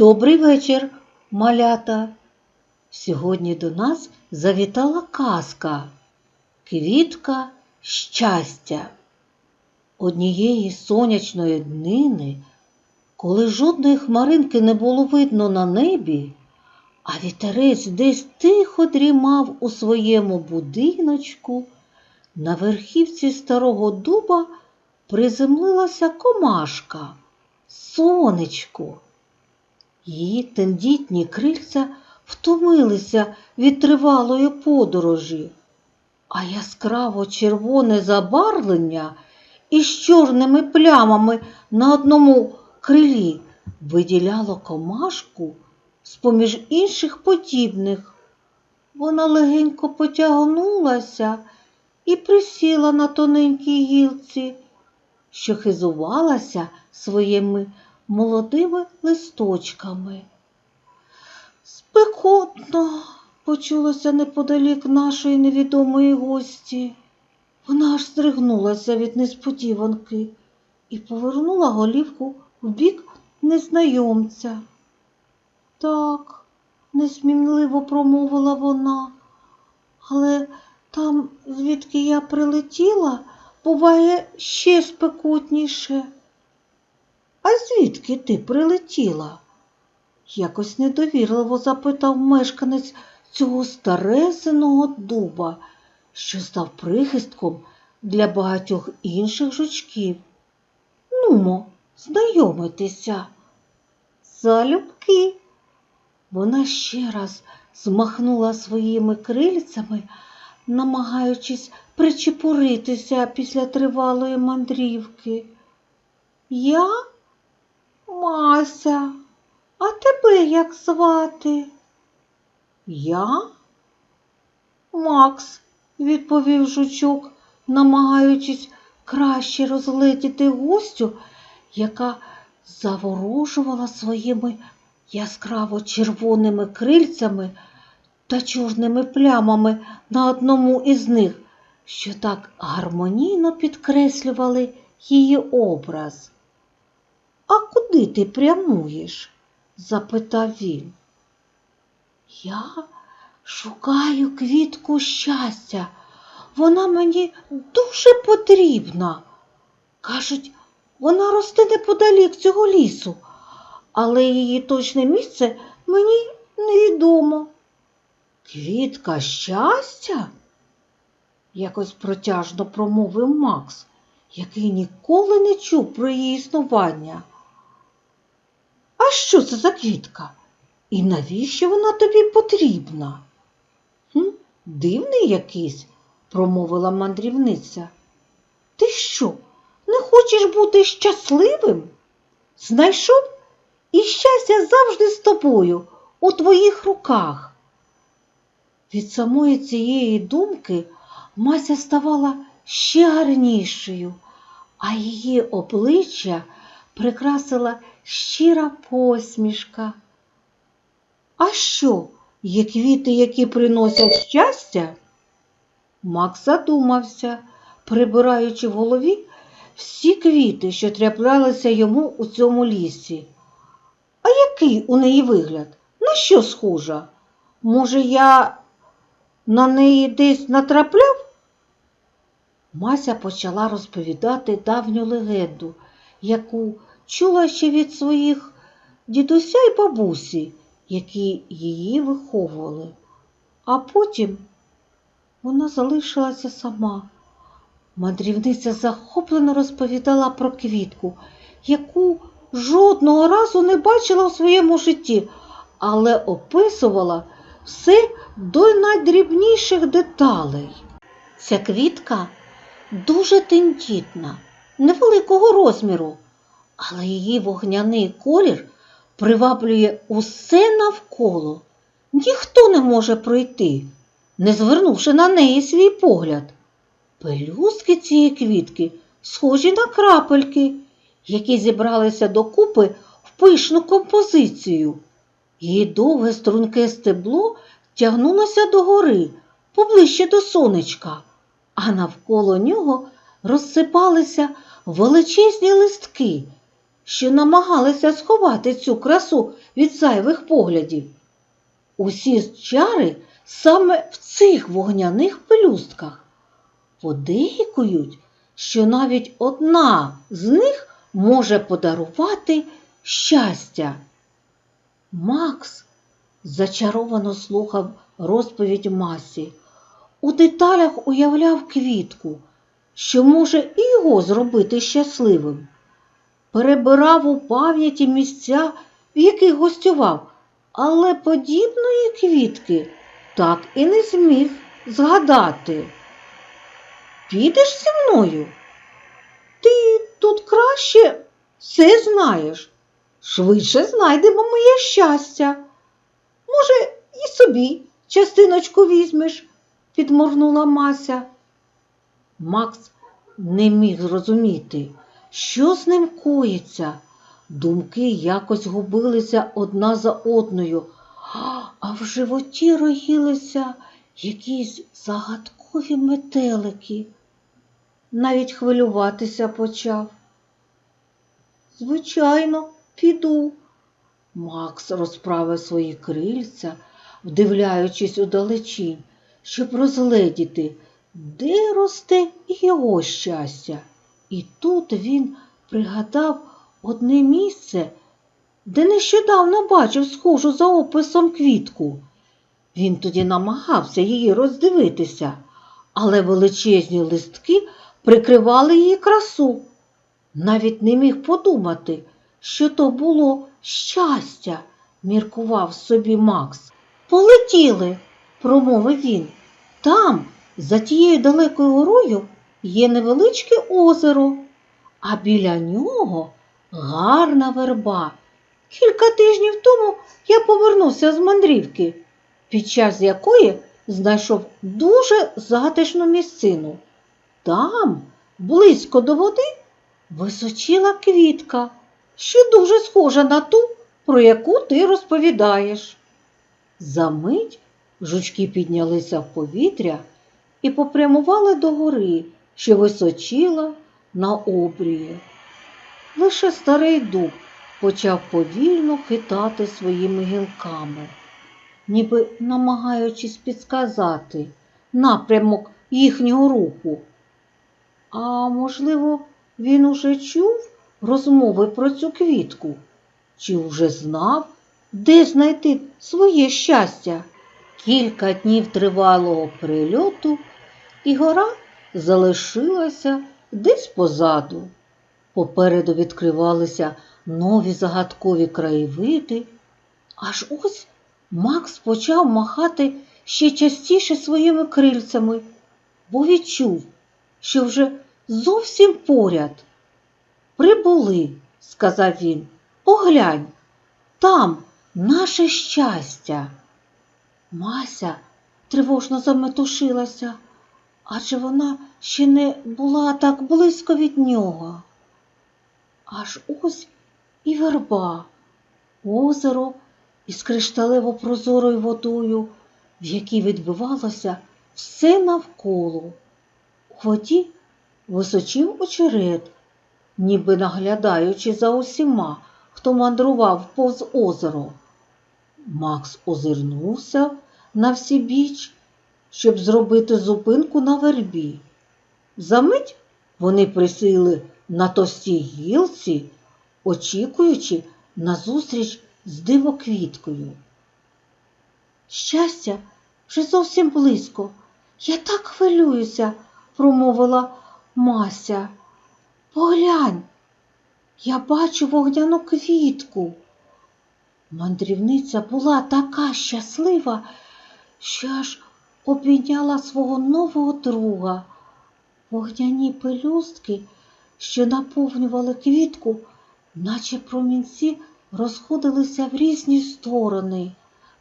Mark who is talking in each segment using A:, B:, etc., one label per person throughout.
A: Добрий вечір, малята. Сьогодні до нас завітала казка Квітка щастя. Однієї сонячної днини, коли жодної хмаринки не було видно на небі, а вітерець десь тихо дрімав у своєму будиночку, на верхівці старого дуба приземлилася комашка, сонечко. Її тендітні крильця втомилися від тривалої подорожі, а яскраво червоне забарвлення із чорними плямами на одному крилі виділяло комашку з-поміж інших подібних. Вона легенько потягнулася і присіла на тоненькій гілці, що хизувалася своїми молодими листочками. Спекотно, почулося неподалік нашої невідомої гості. Вона аж здригнулася від несподіванки і повернула голівку в бік незнайомця. Так, несміливо промовила вона, але там, звідки я прилетіла, буває ще спекотніше. А звідки ти прилетіла? Якось недовірливо запитав мешканець цього старезеного дуба, що став прихистком для багатьох інших жучків. Нумо, знайомитися. Залюбки. Вона ще раз змахнула своїми крильцями, намагаючись причепуритися після тривалої мандрівки. Я Мася, а тебе як звати? Я? Макс, відповів жучок, намагаючись краще розгледіти гостю, яка заворожувала своїми яскраво червоними крильцями та чорними плямами на одному із них, що так гармонійно підкреслювали її образ. А куди ти прямуєш? запитав він. Я шукаю квітку щастя. Вона мені дуже потрібна. Кажуть, вона росте неподалік цього лісу, але її точне місце мені невідомо. Квітка щастя? якось протяжно промовив Макс, який ніколи не чув про її існування. А що це за квітка? І навіщо вона тобі потрібна? Хм, Дивний якийсь, промовила мандрівниця. Ти що, не хочеш бути щасливим? Знайшов? І щастя завжди з тобою, у твоїх руках. Від самої цієї думки Мася ставала ще гарнішою, а її обличчя прикрасила щира посмішка. А що, є квіти, які приносять щастя? Макс задумався, прибираючи в голові всі квіти, що траплялися йому у цьому лісі. А який у неї вигляд? На що схожа? Може, я на неї десь натрапляв? Мася почала розповідати давню легенду, яку чула ще від своїх дідуся й бабусі, які її виховували. А потім вона залишилася сама. Мандрівниця захоплено розповідала про квітку, яку жодного разу не бачила у своєму житті, але описувала все до найдрібніших деталей. Ця квітка дуже тендітна, невеликого розміру, але її вогняний колір приваблює усе навколо. Ніхто не може пройти, не звернувши на неї свій погляд. Пелюстки цієї квітки схожі на крапельки, які зібралися докупи в пишну композицію. Її довге струнке стебло тягнулося догори, поближче до сонечка, а навколо нього розсипалися величезні листки, що намагалися сховати цю красу від зайвих поглядів. Усі чари саме в цих вогняних пелюстках. Подейкують, що навіть одна з них може подарувати щастя. Макс зачаровано слухав розповідь Масі. У деталях уявляв квітку, що може і його зробити щасливим. Перебирав у пам'яті місця, в яких гостював, але подібної квітки так і не зміг згадати. Підеш зі мною? Ти тут краще все знаєш. Швидше знайдемо моє щастя. Може, і собі частиночку візьмеш, підморгнула Мася. Макс не міг зрозуміти, що з ним коїться. Думки якось губилися одна за одною, а в животі роїлися якісь загадкові метелики. Навіть хвилюватися почав. Звичайно, піду. Макс розправив свої крильця, вдивляючись удалечінь, щоб розгледіти, де росте його щастя. І тут він пригадав одне місце, де нещодавно бачив схожу за описом квітку. Він тоді намагався її роздивитися, але величезні листки прикривали її красу. Навіть не міг подумати, що то було щастя, міркував собі Макс. Полетіли, промовив він. Там, за тією далекою горою, є невеличке озеро, а біля нього гарна верба. Кілька тижнів тому я повернувся з мандрівки, під час якої знайшов дуже затишну місцину. Там, близько до води, височила квітка, що дуже схожа на ту, про яку ти розповідаєш. Замить жучки піднялися в повітря і попрямували до гори, що височила на обрії. Лише старий дуб почав повільно хитати своїми гілками, ніби намагаючись підсказати напрямок їхнього руху. А можливо, він уже чув розмови про цю квітку, чи вже знав, де знайти своє щастя. Кілька днів тривалого прильоту, і гора залишилася десь позаду. Попереду відкривалися нові загадкові краєвиди. Аж ось Макс почав махати ще частіше своїми крильцями, бо відчув, що вже зовсім поряд. Прибули, сказав він, поглянь, там наше щастя. Мася тривожно заметушилася, адже вона ще не була так близько від нього. Аж ось і верба, озеро із кришталево прозорою водою, в якій відбивалося все навколо. У воді височив очерет, ніби наглядаючи за усіма, хто мандрував повз озеро. Макс озирнувся на всі біч, щоб зробити зупинку на вербі. Замить вони присіли на товстій гілці, очікуючи на зустріч з дивоквіткою. Щастя вже зовсім близько. Я так хвилююся, промовила Мася. Поглянь, я бачу вогняну квітку. Мандрівниця була така щаслива, що аж обійняла свого нового друга. Вогняні пелюстки, що наповнювали квітку, наче промінці розходилися в різні сторони,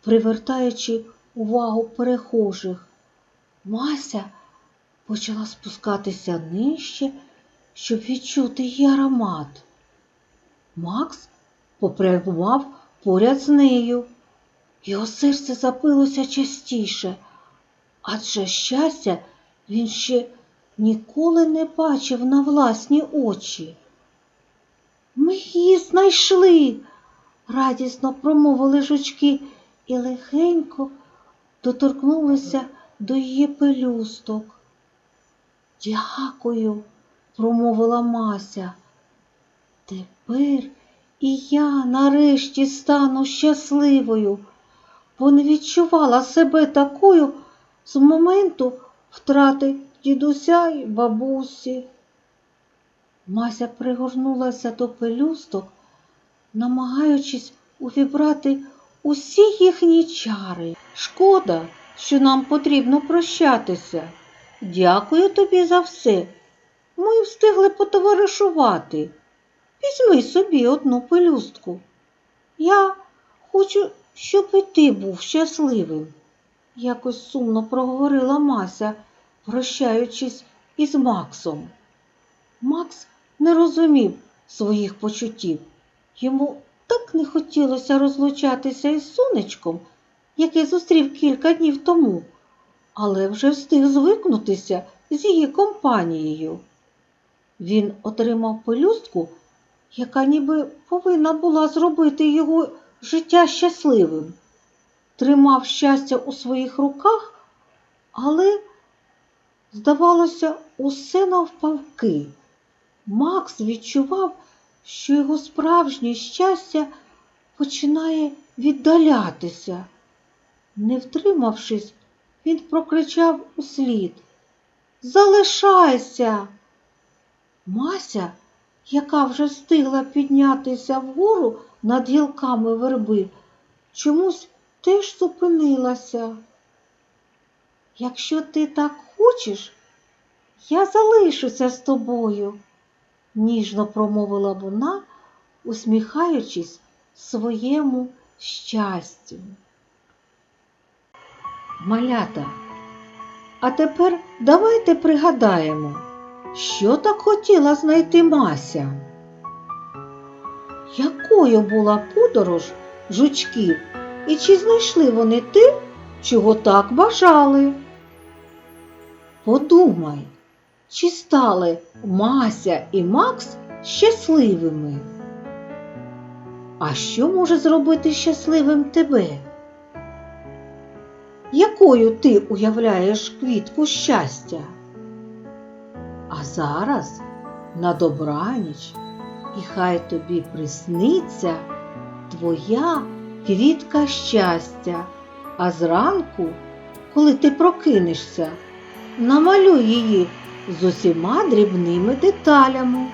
A: привертаючи увагу перехожих. Мася почала спускатися нижче, щоб відчути її аромат. Макс попрямував поряд з нею. Його серце запилося частіше, адже щастя він ще ніколи не бачив на власні очі. Ми її знайшли, радісно промовили жучки і легенько доторкнулися до її пелюсток. Дякую, промовила Мася. Тепер і я нарешті стану щасливою, бо не відчувала себе такою з моменту втрати дідуся й бабусі. Мася пригорнулася до пелюсток, намагаючись увібрати усі їхні чари. Шкода, що нам потрібно прощатися. Дякую тобі за все. Ми встигли потоваришувати. Візьми собі одну пелюстку. Я хочу, щоб і ти був щасливим, якось сумно проговорила Мася, прощаючись із Максом. Макс не розумів своїх почуттів. Йому так не хотілося розлучатися із сонечком, яке зустрів кілька днів тому, але вже встиг звикнутися з її компанією. Він отримав пелюстку, яка ніби повинна була зробити його життя щасливим. Тримав щастя у своїх руках, але, здавалося, усе навпавки. Макс відчував, що його справжнє щастя починає віддалятися. Не втримавшись, він прокричав услід Залишайся. Мася, яка вже встигла піднятися вгору над гілками верби, чомусь теж зупинилася. Якщо ти так хочеш, я залишуся з тобою, ніжно промовила вона, усміхаючись своєму щастю. Малята, а тепер давайте пригадаємо, що так хотіла знайти Мася. Якою була подорож жучків і чи знайшли вони те, чого так бажали? Подумай, чи стали Мася і Макс щасливими? А що може зробити щасливим тебе? Якою ти уявляєш квітку щастя? Зараз на добраніч, і хай тобі присниться твоя квітка щастя, а зранку, коли ти прокинешся, намалюй її з усіма дрібними деталями.